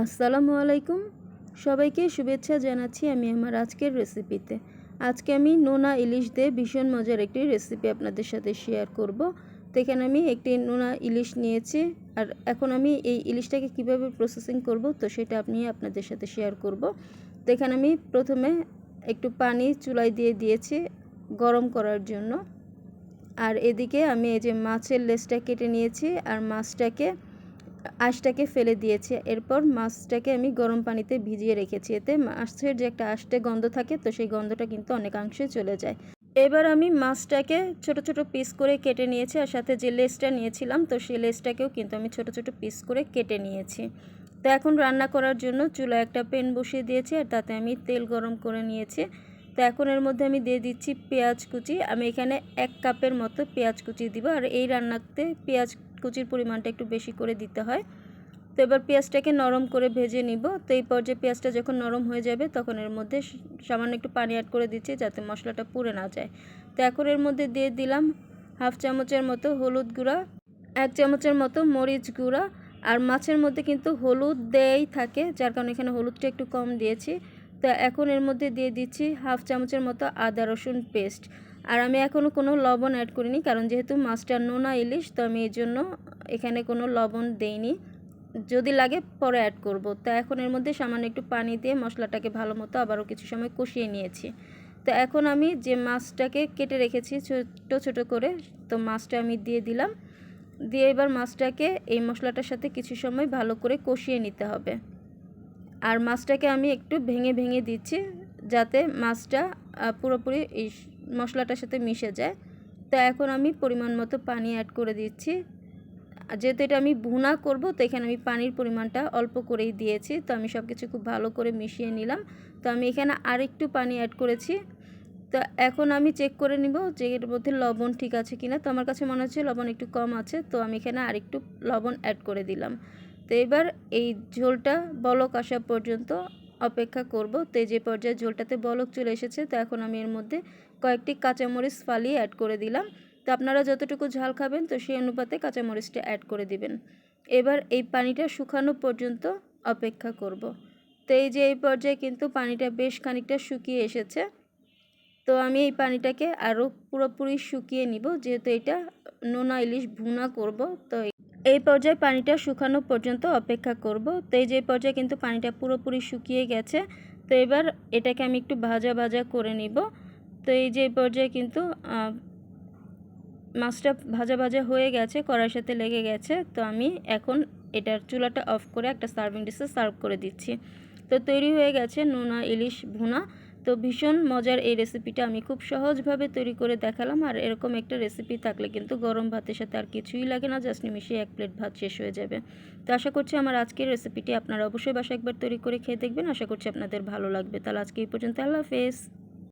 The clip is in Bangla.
আসসালামু আলাইকুম। সবাইকে শুভেচ্ছা জানাচ্ছি আমি আমার আজকের রেসিপিতে। আজকে আমি নোনা ইলিশ দিয়ে ভীষণ মজার একটি রেসিপি আপনাদের সাথে শেয়ার করব। তো এখানে আমি একটি নোনা ইলিশ নিয়েছি আর এখন আমি এই ইলিশটাকে কীভাবে প্রসেসিং করব তো সেটা আপনি আপনাদের সাথে শেয়ার করব। তো এখানে আমি প্রথমে একটু পানি চুলায় দিয়ে দিয়েছি গরম করার জন্য। আর এদিকে আমি এই যে মাছের লেজটা কেটে নিয়েছি আর মাছটাকে আঁশটাকে ফেলে দিয়েছি। এরপর মাছটাকে আমি গরম পানিতে ভিজিয়ে রেখেছি। এতে মাছের যে একটা আষ্টে গন্ধ থাকে, তো সেই গন্ধটা কিন্তু অনেকাংশে চলে যায়। এবার আমি মাছটাকে ছোট ছোট পিস করে কেটে নিয়েছি আর সাথে যে লেসটা নিয়েছিলাম, তো সেই লেসটাকেও কিন্তু আমি ছোট ছোট পিস করে কেটে নিয়েছি। তো এখন রান্না করার জন্য চুলা একটা পেন বসিয়ে দিয়েছি আর তাতে আমি তেল গরম করে নিয়েছি। তো এখন এর মধ্যে আমি দিয়ে দিচ্ছি পেঁয়াজ কুচি। আমি এখানে এক কাপের মতো পেঁয়াজ কুচি দিব আর এই রান্নাতে পেঁয়াজ কুচির পরিমাণটা একটু বেশি করে দিতে হয়। তো এবার পেঁয়াজটাকে নরম করে ভেজে নিব। তো এই পর্যায়ে পেঁয়াজটা যখন নরম হয়ে যাবে তখন এর মধ্যে সামান্য একটু পানি অ্যাড করে দিচ্ছি যাতে মশলাটা পুড়ে না যায়। তো এখন এর মধ্যে দিয়ে দিলাম হাফ চামচের মতো হলুদ গুঁড়া, এক চামচের মতো মরিচ গুঁড়া আর মাছের মধ্যে কিন্তু হলুদ দেয়াই থাকে, যার কারণে এখানে হলুদটা একটু কম দিয়েছি। তো এখন এর মধ্যে দিয়ে দিচ্ছি হাফ চামচের মতো আদা রসুন পেস্ট আর আমি এখনও কোনো লবণ অ্যাড করিনি, কারণ যেহেতু মাছটা নোনা ইলিশ, তো আমি এই জন্য এখানে কোনো লবণ দেইনি। যদি লাগে পরে অ্যাড করব। তো এখন এর মধ্যে সামান্য একটু পানি দিয়ে মশলাটাকে ভালো মতো আবারও কিছু সময় কষিয়ে নিয়েছি। তো এখন আমি যে মাছটাকে কেটে রেখেছি ছোট ছোট করে, তো মাছটা আমি দিয়ে দিলাম। দিয়ে এবার মাছটাকে এই মশলাটার সাথে কিছু সময় ভালো করে কষিয়ে নিতে হবে। আর মাছটাকে আমি একটু ভেঙে ভেঙে দিচ্ছি, যাতে মাছটা পুরোপুরি মশলাটার সাথে মিশে যায়। তো এখন আমি পরিমাণ মতো পানি অ্যাড করে দিচ্ছি। যেহেতু এটা আমি ভুনা করব, তো এখানে আমি পানির পরিমাণটা অল্প করেই দিয়েছি। তো আমি সব কিছু খুব ভালো করে মিশিয়ে নিলাম। তো আমি এখানে আরেকটু পানি অ্যাড করেছি। তো এখন আমি চেক করে নিব যে এর মধ্যে লবণ ঠিক আছে কিনা। তো আমার কাছে মনে হচ্ছে লবণ একটু কম আছে। তো আমি এখানে আরেকটু লবণ অ্যাড করে দিলাম। তো এবার এই ঝোলটা বলক আসা পর্যন্ত অপেক্ষা করব। তো যে পর্যায়ে ঝোলটাতে বলক চলে এসেছে, তো এখন আমি এর মধ্যে কয়েকটি কাঁচামরিচ ফালিয়ে অ্যাড করে দিলাম। তো আপনারা যতটুকু ঝাল খাবেন, তো সেই অনুপাতে কাঁচামরিচটা অ্যাড করে দিবেন। এবার এই পানিটা শুকানো পর্যন্ত অপেক্ষা করব। তো এই যে এই পর্যায়ে কিন্তু পানিটা বেশ খানিকটা শুকিয়ে এসেছে। তো আমি এই পানিটাকে আরও পুরোপুরি শুকিয়ে নিব, যেহেতু এটা নোনা ইলিশ ভুনা করব, তো এই পর্যায়ে পানিটা শুকানো পর্যন্ত অপেক্ষা করব। তো এই যে পর্যায়ে কিন্তু পানিটা পুরোপুরি শুকিয়ে গেছে। তো এবার এটাকে আমি একটু ভাজা ভাজা করে নিব। তো এই যে পর্যায়ে কিন্তু মাছটা ভাজা ভাজা হয়ে গেছে, কড়াইয়ের সাথে লেগে গেছে। তো আমি এখন এটার চুলাটা অফ করে একটা সার্ভিং ডিশে সার্ভ করে দিচ্ছি। তো তৈরি হয়ে গেছে নোনা ইলিশ ভুনা। তো ভীষণ মজার এই রেসিপিটা আমি খুব সহজভাবে তৈরি করে দেখালাম। আর এরকম একটা রেসিপি থাকলে কিন্তু গরম ভাতের সাথে আর কিছুই লাগে না জাস্ট মিশিয়ে এক প্লেট ভাত শেষ হয়ে যাবে। তো আশা করছি আমার আজকের রেসিপিটি আপনারা অবশ্যই বাসা একবার তৈরি করে খেয়ে দেখবেন। আশা করছি আপনাদের ভালো লাগবে। তাহলে আজকে এই পর্যন্ত। আল্লাহ হাফেজ।